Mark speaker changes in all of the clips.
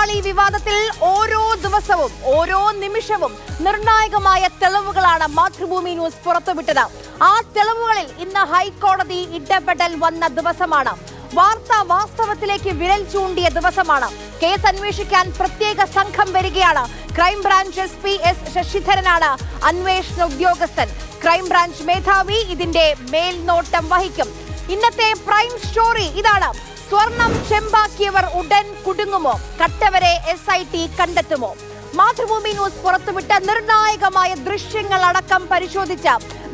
Speaker 1: സ്വർണപ്പാളി വിവാദത്തിൽ ഓരോ ദിവസവും ഓരോ നിമിഷവും നിർണായകമായ തെളിവുകളാണ് മാതൃഭൂമി ന്യൂസ് പുറത്തുവിട്ടത്. ആ തെളിവുകളിൽ ഇന്ന് ഹൈക്കോടതി ഇടപെടൽ വന്ന ദിവസമാണ്. വാർത്ത വാസ്തവത്തിലേക്ക് വിരൽ ചൂണ്ടിയ ദിവസമാണ്. കേസ് അന്വേഷിക്കാൻ പ്രത്യേക സംഘം വരികയാണ്. Crime branch S P S ശശിധരനാണ് അന്വേഷണ ഉദ്യോഗസ്ഥൻ. ക്രൈംബ്രാഞ്ച് മേധാവി ഇതിന്റെ മേൽനോട്ടം വഹിക്കും. ഇന്നത്തെ പ്രൈം സ്റ്റോറി ഇതാണ്. സ്വർണം ചെമ്പാക്കിയവർ ഉടൻ കുടുങ്ങുമോ? കട്ടവരെ എസ് ഐ ടി കണ്ടെത്തുമോ? മാതൃഭൂമി ന്യൂസ് പുറത്തുവിട്ട നിർണായകമായ ദൃശ്യങ്ങൾ അടക്കം പരിശോധിച്ച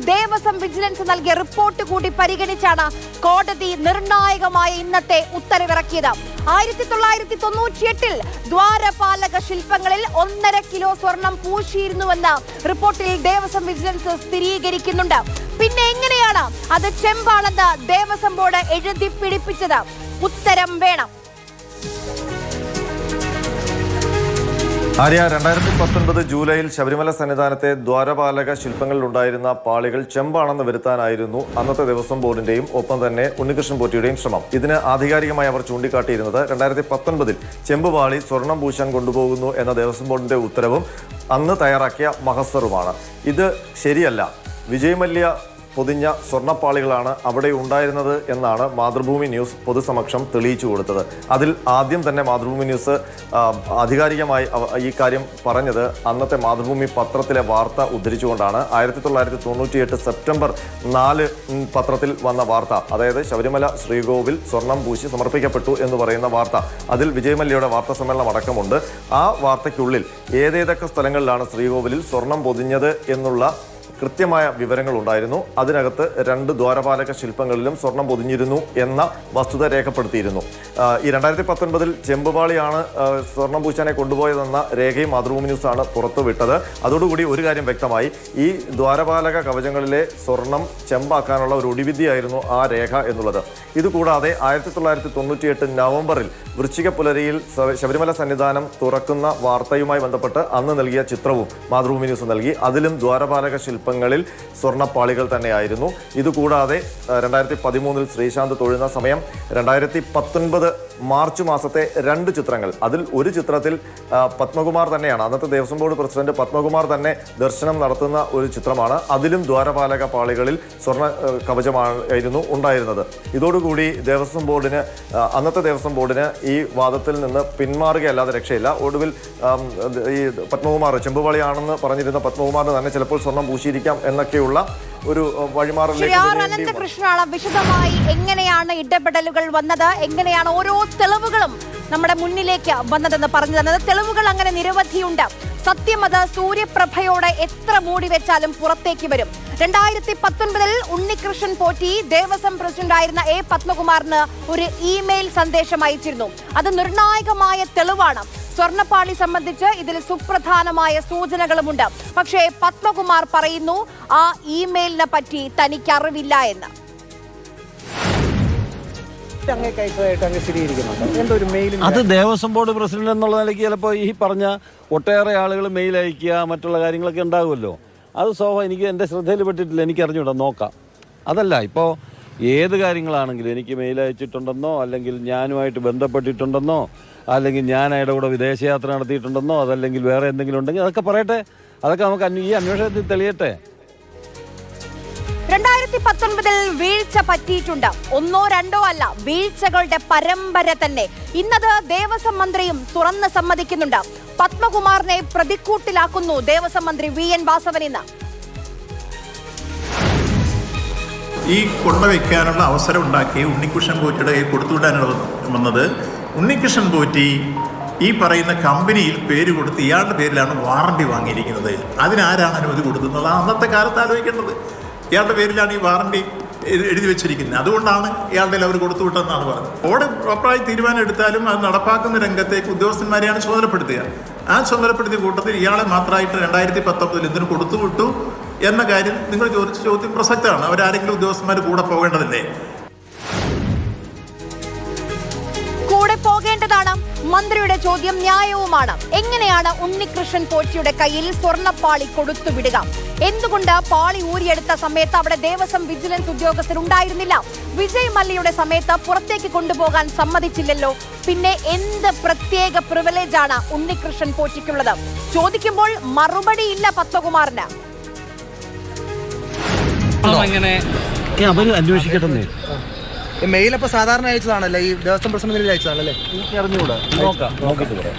Speaker 1: ദേവസ്വം വിജിലൻസ് നൽകിയ റിപ്പോർട്ട് കൂടി പരിഗണിച്ചാണ് കോടതി നിർണായകമായ ഇന്നത്തെ ഉത്തരവിറക്കിയത്. ആയിരത്തി തൊള്ളായിരത്തി തൊണ്ണൂറ്റിയെട്ടിൽ ദ്വാരപാലക ശില്പങ്ങളിൽ ഒന്നര കിലോ സ്വർണം പൂശിയിരുന്നുവെന്ന് റിപ്പോർട്ടിൽ ദേവസ്വം വിജിലൻസ് സ്ഥിരീകരിക്കുന്നുണ്ട്. പിന്നെ എങ്ങനെയാണ് അത് ചെമ്പാണെന്ന് ദേവസ്വം ബോർഡ് എഴുതി പിടിപ്പിച്ചത്? ഉത്തരം വേണം.
Speaker 2: ആര്യ രണ്ടായിരത്തി പത്തൊൻപത് ജൂലൈയിൽ ശബരിമല സന്നിധാനത്തെ ദ്വാരപാലക ശില്പങ്ങളിലുണ്ടായിരുന്ന പാളികൾ ചെമ്പാണെന്ന് വരുത്താനായിരുന്നു അന്നത്തെ ദേവസ്വം ബോർഡിന്റെയും ഒപ്പം തന്നെ ഉണ്ണികൃഷ്ണൻ പോറ്റിയുടെയും ശ്രമം. ഇതിന് ആധികാരികമായി അവർ ചൂണ്ടിക്കാട്ടിയിരുന്നത് രണ്ടായിരത്തി പത്തൊൻപതിൽ ചെമ്പ് പാളി സ്വർണം പൂശാൻ കൊണ്ടുപോകുന്നു എന്ന ദേവസ്വം ബോർഡിന്റെ ഉത്തരവും അന്ന് തയ്യാറാക്കിയ മഹസറുമാണ്. ഇത് ശരിയല്ല. വിജയ് മല്യ പൊതിഞ്ഞ സ്വർണപ്പാളികളാണ് അവിടെ ഉണ്ടായിരുന്നത് എന്നാണ് മാതൃഭൂമി ന്യൂസ് പൊതുസമക്ഷം തെളിയിച്ചു കൊടുത്തത്. അതിൽ ആദ്യം തന്നെ മാതൃഭൂമി ന്യൂസ് ആധികാരികമായി ഈ കാര്യം പറഞ്ഞത് അന്നത്തെ മാതൃഭൂമി പത്രത്തിലെ വാർത്ത ഉദ്ധരിച്ചുകൊണ്ടാണ്. ആയിരത്തി തൊള്ളായിരത്തി തൊണ്ണൂറ്റിയെട്ട് സെപ്റ്റംബർ നാല് പത്രത്തിൽ വന്ന വാർത്ത. അതായത് ശബരിമല ശ്രീകോവിൽ സ്വർണം പൂശി സമർപ്പിക്കപ്പെട്ടു എന്ന് പറയുന്ന വാർത്ത. അതിൽ വിജയമല്യയുടെ വാർത്താ സമ്മേളനം അടക്കമുണ്ട്. ആ വാർത്തയ്ക്കുള്ളിൽ ഏതേതൊക്കെ സ്ഥലങ്ങളിലാണ് ശ്രീകോവിലിൽ സ്വർണം പൊതിഞ്ഞത് എന്നുള്ള കൃത്യമായ വിവരങ്ങൾ ഉണ്ടായിരുന്നു അതിനകത്ത് രണ്ട് ദ്വാരപാലക ശില്പങ്ങളിലും സ്വർണം പൊതിഞ്ഞിരുന്നു എന്ന വസ്തുത രേഖപ്പെടുത്തിയിരുന്നു. ഈ രണ്ടായിരത്തി പത്തൊൻപതിൽ ചെമ്പുപാളിയാണ് സ്വർണം പൂശാനെ കൊണ്ടുപോയതെന്ന രേഖയും മാതൃഭൂമി ന്യൂസാണ് പുറത്തുവിട്ടത്. അതോടുകൂടി ഒരു കാര്യം വ്യക്തമായി ഈ ദ്വാരപാലക കവചങ്ങളിലെ സ്വർണം ചെമ്പാക്കാനുള്ള ഒരു ഒടിവിദ്യയായിരുന്നു ആ രേഖ എന്നുള്ളത്. ഇതുകൂടാതെ ആയിരത്തി തൊള്ളായിരത്തി തൊണ്ണൂറ്റിയെട്ട് നവംബറിൽ വൃശ്ചിക പുലരിയിൽ ശബരിമല സന്നിധാനം തുറക്കുന്ന വാർത്തയുമായി ബന്ധപ്പെട്ട് അന്ന് നൽകിയ ചിത്രവും മാതൃഭൂമി ന്യൂസ് നൽകി. അതിലും ദ്വാരപാലക ശില്പങ്ങളിൽ സ്വർണപ്പാളികൾ തന്നെയായിരുന്നു. ഇതുകൂടാതെ രണ്ടായിരത്തി പതിമൂന്നിൽ ശ്രീശാന്ത് തൊഴുന്ന സമയം രണ്ടായിരത്തി പത്തൊൻപത് മാർച്ച് മാസത്തെ രണ്ട് ചിത്രങ്ങൾ. അതിൽ ഒരു ചിത്രത്തിൽ പത്മകുമാർ തന്നെയാണ്. അന്നത്തെ ദേവസ്വം ബോർഡ് പ്രസിഡന്റ് പത്മകുമാർ തന്നെ ദർശനം നടത്തുന്ന ഒരു ചിത്രമാണ്. അതിലും ദ്വാരപാലക പാളികളിൽ സ്വർണ കവചമായിരുന്നു ഉണ്ടായിരുന്നത്. ഇതോടുകൂടി ദേവസ്വം ബോർഡിന് അന്നത്തെ ദേവസ്വം ബോർഡിന് ഈ വാദത്തിൽ നിന്ന് പിന്മാറുകയല്ലാതെ രക്ഷയില്ല. ഒടുവിൽ ഈ പത്മകുമാർ ചെമ്പുവളിയാണെന്ന് പറഞ്ഞിരുന്ന പത്മകുമാറിന് തന്നെ ചിലപ്പോൾ സ്വർണം പൂശിയിരിക്കാം എന്നൊക്കെയുള്ള ഒരു
Speaker 1: വഴിമാറിലേക്ക് വിശദമായി എങ്ങനെയാണ് ഇടപെടലുകൾ വന്നത്? എങ്ങനെയാണ് ഓരോ തെളിവുകളും നമ്മുടെ മുന്നിലേക്ക് വന്നതെന്ന് പറഞ്ഞു തന്നത്? തെളിവുകൾ അങ്ങനെ നിരവധിയുണ്ട്. സത്യം അത് സൂര്യപ്രഭയോടെ എത്ര മൂടി വെച്ചാലും പുറത്തേക്ക് വരും. രണ്ടായിരത്തി പത്തൊൻപതിൽ ഉണ്ണികൃഷ്ണൻ പോറ്റി ദേവസ്വം പ്രസിഡന്റായിരുന്ന എ പത്മകുമാറിന് ഒരു ഇമെയിൽ സന്ദേശം അയച്ചിരുന്നു. അത് നിർണായകമായ തെളിവാണ്. സ്വർണപ്പാളി സംബന്ധിച്ച് ഇതിൽ സുപ്രധാനമായ സൂചനകളുമുണ്ട്. പക്ഷേ പത്മകുമാർ പറയുന്നു ആ ഇമെയിലിനെ പറ്റി തനിക്ക് അറിവില്ല
Speaker 3: അങ്ങ് സ്ഥിരീകരിക്കുന്നുണ്ട്. എന്തോ ഒരു മെയിലും
Speaker 4: അത് ദേവസ്വം ബോർഡ് പ്രസിഡന്റ് എന്നുള്ള നിലയ്ക്ക് ചിലപ്പോൾ ഈ പറഞ്ഞ ഒട്ടേറെ ആളുകൾ മെയിൽ അയക്കുക മറ്റുള്ള കാര്യങ്ങളൊക്കെ ഉണ്ടാകുമല്ലോ അത് സോഫ എനിക്ക് എന്റെ ശ്രദ്ധയിൽപ്പെട്ടിട്ടില്ല എനിക്ക് അറിഞ്ഞൂടാ നോക്കാം. അതല്ല ഇപ്പോൾ ഏത് കാര്യങ്ങളാണെങ്കിലും എനിക്ക് മെയിൽ അയച്ചിട്ടുണ്ടെന്നോ അല്ലെങ്കിൽ ഞാനുമായിട്ട് ബന്ധപ്പെട്ടിട്ടുണ്ടെന്നോ അല്ലെങ്കിൽ ഞാൻ അയാളുടെ കൂടെ വിദേശയാത്ര നടത്തിയിട്ടുണ്ടെന്നോ അതല്ലെങ്കിൽ വേറെ എന്തെങ്കിലും ഉണ്ടെങ്കിൽ അതൊക്കെ പറയട്ടെ. അതൊക്കെ നമുക്ക് ഈ അന്വേഷണത്തിൽ തെളിയട്ടെ.
Speaker 1: രണ്ടായിരത്തി പത്തൊൻപതിൽ വീഴ്ച പറ്റിയിട്ടുണ്ട്. ഒന്നോ രണ്ടോ അല്ല വീഴ്ചകളുടെ പരമ്പര തന്നെ. ഇന്നത് ദേവസ്വം മന്ത്രിയും തുറന്ന് സമ്മതിക്കുന്നുണ്ട്. പത്മകുമാറിനെ പ്രതിക്കൂട്ടിലാക്കുന്നു ദേവസ്വം മന്ത്രി വി എൻ വാസവൻ ഇന്ന്.
Speaker 5: ഈ കൊണ്ടുവയ്ക്കാനുള്ള അവസരം ഉണ്ടാക്കി ഉണ്ണികൃഷ്ണൻ പോറ്റിയുടെ കയ്യിൽ കൊടുത്തുവിടാനുള്ള വന്നത്. ഉണ്ണികൃഷ്ണൻ പോറ്റി ഈ പറയുന്ന കമ്പനിയിൽ പേര് കൊടുത്ത് ഇയാളുടെ പേരിലാണ് വാറണ്ടി വാങ്ങിയിരിക്കുന്നത്. അതിനാരാണ് അനുമതി കൊടുക്കുന്നത്? അന്നത്തെ കാലത്ത് ആലോചിക്കേണ്ടത്. ഇയാളുടെ പേരിലാണ് ഈ വാറണ്ടി എഴുതി വെച്ചിരിക്കുന്നത്. അതുകൊണ്ടാണ് ഇയാളുടെ അവർ കൊടുത്തുവിട്ടെന്നാണ് പറഞ്ഞത്. ഓടെ പ്രോപ്പറായി തീരുമാനം എടുത്താലും അത് നടപ്പാക്കുന്ന രംഗത്തേക്ക് ഉദ്യോഗസ്ഥന്മാരെയാണ് ചുമതലപ്പെടുത്തുക ആ ചുമതലപ്പെടുത്തിയ കൂട്ടത്തിൽ ഇയാളെ മാത്രമായിട്ട് രണ്ടായിരത്തി പത്തൊമ്പതിൽ കൊടുത്തു കൊടുത്തുവിട്ടു എന്ന കാര്യം നിങ്ങൾ ചോദിച്ച ചോദ്യം പ്രസക്തമാണ്. അവരാരെങ്കിലും ഉദ്യോഗസ്ഥന്മാർ കൂടെ പോകേണ്ടതില്ലേ?
Speaker 1: കൂടെ പോകേണ്ടതാണ്. മന്ത്രിയുടെ ചോദ്യം ന്യായവുമാണ്. എങ്ങനെയാണ് ഉണ്ണികൃഷ്ണൻ പോറ്റിയുടെ കയ്യിൽ സ്വർണപ്പാളി കൊടുത്തുവിടുക? എന്തുകൊണ്ട് പാളി ഊരിയെടുത്ത സമയത്ത് അവിടെ ദേവസ്വം വിജിലൻസ് ഉദ്യോഗസ്ഥർ ഉണ്ടായിരുന്നില്ല? വിജയ് മല്യയുടെ സമയത്ത് പുറത്തേക്ക് കൊണ്ടുപോകാൻ സമ്മതിച്ചില്ലല്ലോ. പിന്നെ എന്ത് പ്രത്യേക പ്രിവിലേജ് ആണ് ഉണ്ണികൃഷ്ണൻ പോറ്റിക്കുള്ളത് ചോദിക്കുമ്പോൾ മറുപടിയില്ല പത്മകുമാറിന്.
Speaker 3: അങ്ങനെ.
Speaker 4: അവർ അന്വേഷിക്കട്ടെ
Speaker 3: മെയിൽ അപ്പൊ സാധാരണ അയച്ചതാണല്ലേ? ഈ ദേവസ്വം പ്രസിഡന്റിന് അയച്ചതാണല്ലേ?
Speaker 4: എനിക്ക് അറിഞ്ഞുകൂടാ? നോക്കാം. നോക്കിയിട്ട് പറയാം.